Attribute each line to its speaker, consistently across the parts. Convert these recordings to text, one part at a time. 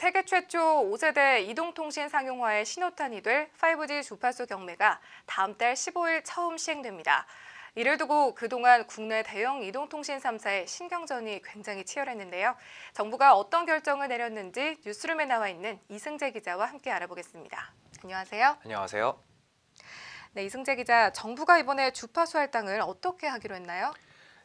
Speaker 1: 세계 최초 5세대 이동통신 상용화의 신호탄이 될 5G 주파수 경매가 다음 달 15일 처음 시행됩니다. 이를 두고 그동안 국내 대형 이동통신 3사의 신경전이 굉장히 치열했는데요. 정부가 어떤 결정을 내렸는지 뉴스룸에 나와 있는 이승재 기자와 함께 알아보겠습니다. 안녕하세요.
Speaker 2: 안녕하세요.
Speaker 1: 네, 이승재 기자, 정부가 이번에 주파수 할당을 어떻게 하기로 했나요?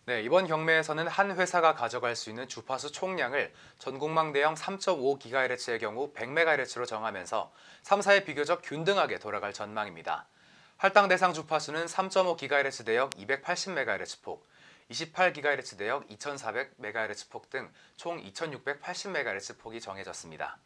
Speaker 2: 네, 이번 경매에서는 한 회사가 가져갈 수 있는 주파수 총량을 전국망 대형 3.5GHz의 경우 100MHz로 정하면서 3사에 비교적 균등하게 돌아갈 전망입니다. 할당 대상 주파수는 3.5GHz 대역 280MHz 폭, 28GHz 대역 2400MHz 폭 등 총 2680MHz 폭이 정해졌습니다.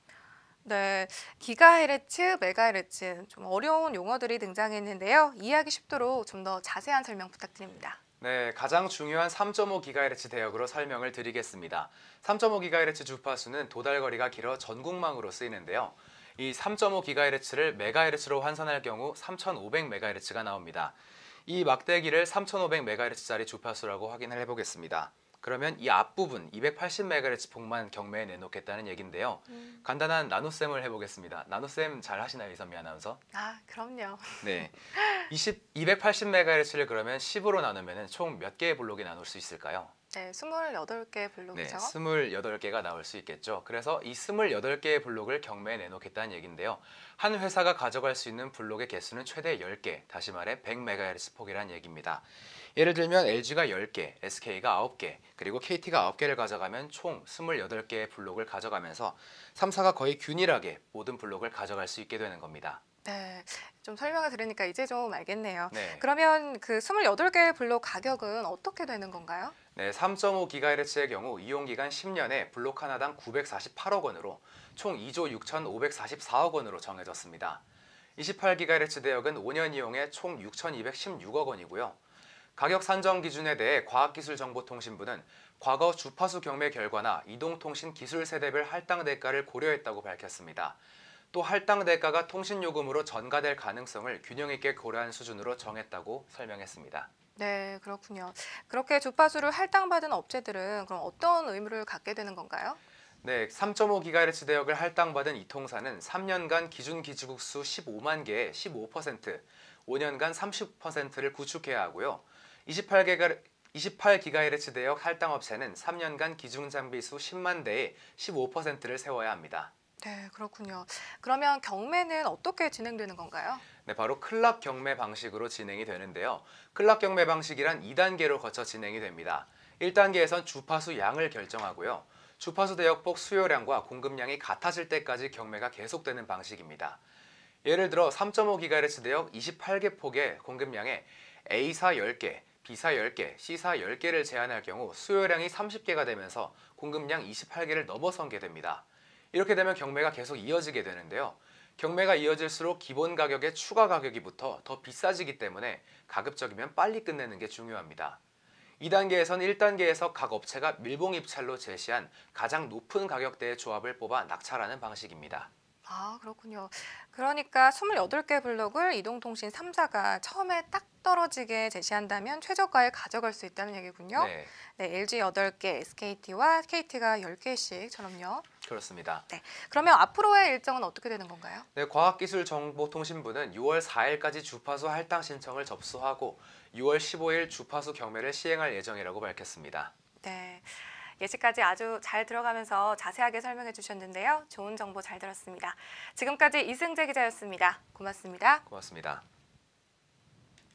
Speaker 1: 네, 기가헤르츠, 메가헤르츠 좀 어려운 용어들이 등장했는데요. 이해하기 쉽도록 좀 더 자세한 설명 부탁드립니다.
Speaker 2: 네, 가장 중요한 3.5GHz 대역으로 설명을 드리겠습니다. 3.5GHz 주파수는 도달거리가 길어 전국망으로 쓰이는데요. 이 3.5GHz를 메가헤르츠로 환산할 경우 3,500MHz가 나옵니다. 이 막대기를 3,500MHz짜리 주파수라고 확인을 해보겠습니다. 그러면 이 앞부분 280MHz 폭만 경매에 내놓겠다는 얘긴데요.
Speaker 1: 음.
Speaker 2: 간단한 나눗셈을 해보겠습니다. 나눗셈 잘 하시나요, 이선미 아나운서?
Speaker 1: 아, 그럼요.
Speaker 2: 네. 20, 280MHz를 그러면 10으로 나누면 총 몇 개의 블록이 나눌 수 있을까요?
Speaker 1: 네, 28개
Speaker 2: 네,
Speaker 1: 블록이죠.
Speaker 2: 28개가 나올 수 있겠죠. 그래서 이 28개의 블록을 경매에 내놓겠다는 얘기인데요. 한 회사가 가져갈 수 있는 블록의 개수는 최대 10개, 다시 말해 100MHz 폭이란 얘기입니다. 예를 들면 LG가 10개, SK가 9개, 그리고 KT가 9개를 가져가면 총 28개의 블록을 가져가면서 3사가 거의 균일하게 모든 블록을 가져갈 수 있게 되는 겁니다.
Speaker 1: 네, 좀 설명을 들으니까 이제 좀 알겠네요.
Speaker 2: 네.
Speaker 1: 그러면 그 28개의 블록 가격은 어떻게 되는 건가요?
Speaker 2: 네, 3.5GHz의 경우 이용 기간 10년에 블록 하나당 948억 원으로 총 2조 6,544억 원으로 정해졌습니다. 28GHz 대역은 5년 이용에 총 6,216억 원이고요. 가격 산정 기준에 대해 과학기술정보통신부는 과거 주파수 경매 결과나 이동통신 기술 세대별 할당 대가를 고려했다고 밝혔습니다. 또 할당 대가가 통신 요금으로 전가될 가능성을 균형 있게 고려한 수준으로 정했다고 설명했습니다.
Speaker 1: 네, 그렇군요. 그렇게 주파수를 할당받은 업체들은 그럼 어떤 의무를 갖게 되는 건가요?
Speaker 2: 네, 3.5GHz 대역을 할당받은 이 통사는 3년간 기준 기지국 수 15만 개의 15%, 5년간 30%를 구축해야 하고요. 28GHz 28GHz 대역 할당 업체는 3년간 기준 장비 수 10만 대의 15%를 세워야 합니다.
Speaker 1: 네, 그렇군요. 그러면 경매는 어떻게 진행되는 건가요?
Speaker 2: 네, 바로 클락 경매 방식으로 진행이 되는데요. 클락 경매 방식이란 2단계로 거쳐 진행이 됩니다. 1단계에선 주파수 양을 결정하고요. 주파수 대역폭 수요량과 공급량이 같아질 때까지 경매가 계속되는 방식입니다. 예를 들어 3.5GHz 대역 28개 폭의 공급량에 A사 10개, B사 10개, C사 10개를 제한할 경우 수요량이 30개가 되면서 공급량 28개를 넘어서게 됩니다. 이렇게 되면 경매가 계속 이어지게 되는데요. 경매가 이어질수록 기본 가격의 추가 가격이 붙어 더 비싸지기 때문에 가급적이면 빨리 끝내는 게 중요합니다. 2단계에선 1단계에서 각 업체가 밀봉 입찰로 제시한 가장 높은 가격대의 조합을 뽑아 낙찰하는 방식입니다.
Speaker 1: 아, 그렇군요. 그러니까 28개 블록을 이동통신 3사가 처음에 딱 떨어지게 제시한다면 최저가에 가져갈 수 있다는 얘기군요.
Speaker 2: 네,
Speaker 1: 네, LG 8개, SKT와 KT가 10개씩처럼요.
Speaker 2: 그렇습니다.
Speaker 1: 그러면 앞으로의 일정은 어떻게 되는 건가요?
Speaker 2: 네, 과학기술정보통신부는 6월 4일까지 주파수 할당 신청을 접수하고 6월 15일 주파수 경매를 시행할 예정이라고 밝혔습니다.
Speaker 1: 네. 예시까지 아주 잘 들어가면서 자세하게 설명해 주셨는데요. 좋은 정보 잘 들었습니다. 지금까지 이승재 기자였습니다. 고맙습니다.
Speaker 2: 고맙습니다.